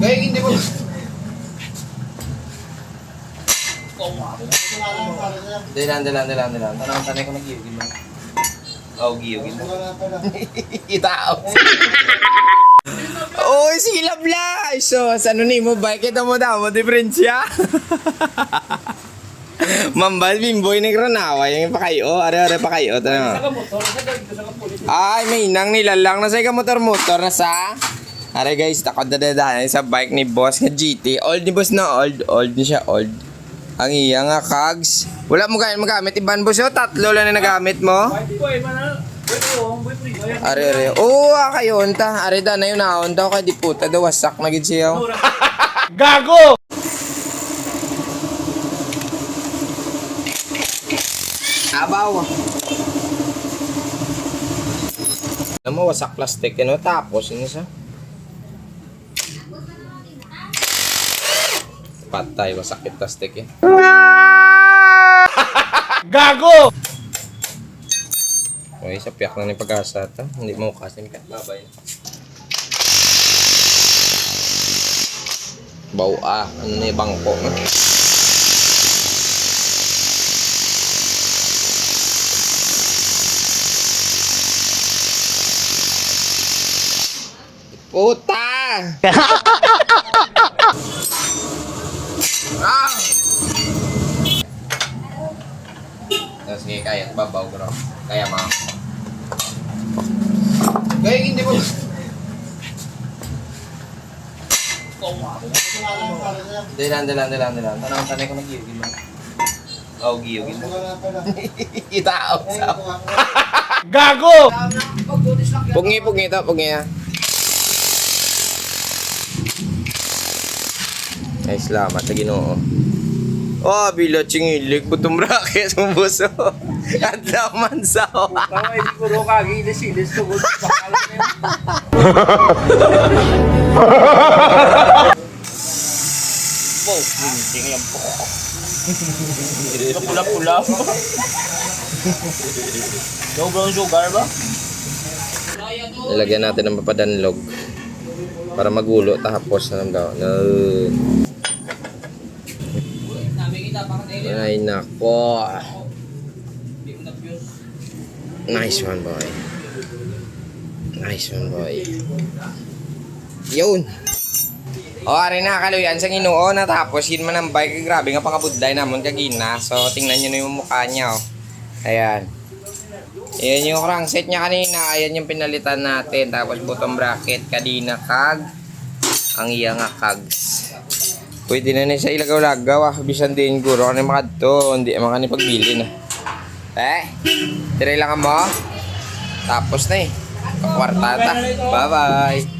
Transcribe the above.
Gaya hindi mo. Dilan, dilan, dilan, dilan. Tanong tanay ko nag-giyugin mo. Oh, giyugin mo. Itao. Oy, sige labla. So, sa ano ni mo ba? Kita mo daw, mo diferensya. Mambal bimboy ni Granawa, yung pa kayo, are-are pa kayo. Tanong. Ay, may nang nilalang na sa motor motor na Are guys, takot na dadaan sa bike ni boss nga GT. Old ni boss na old, old ni siya old. Ang iya nga kags. Wala mo ganyan magamit iban boss yo, tatlo lang na nagamit mo. Are are. Oo, ah, kayo unta. Are da na yun na unta ko kay di puta daw wasak na gid siya. Gago! Abaw. Alam mo, wasak plastic ano, tapos yun sa. Patay, yung plastic eh. Gago! Okay, sa piyak na ni pag-asa ata. Hindi mo kasi ka. Babay. Baw ah, ano na yung bangko. no? Puta! Ah! Sige, kaya. Babaw ko raw. Kaya ma. Kaya hindi mo. Dilan, dilan, dilan, dilan. Tanong tanay ko nag-giyugin mo. Oh, giyugin mo. Itao sa. Gago! Pungi, pungi ito, pungi ha. Ay, salamat sa ginoo. Oh, bila chingilig, butong bracket mo buso. At laman sa Kawai di ko ro kagi de so good bakal Wow, hindi yan po. Pula-pula. Brown sugar ba? Nilagyan natin ng papadanlog para magulo tapos na daw. No. Ay nako. Nice one boy. Nice one boy. Yun. O, ari na kaluyan sa Ginoo na tapos yun man ang bike grabe nga pangabudlay namon kagina. So tingnan niyo na yung mukha niya oh. Ayan. Ayan yung crankset niya kanina. Ayan yung pinalitan natin. Tapos bottom bracket. Kadina kag. Ang iya nga kags. Pwede na ni sa ilagaw-lagaw. Ah. Bisan din guro. Ano makadto. Hindi naman kani pagbili na. Eh. Tira lang mo. Tapos na eh. Kwartata. Bye-bye.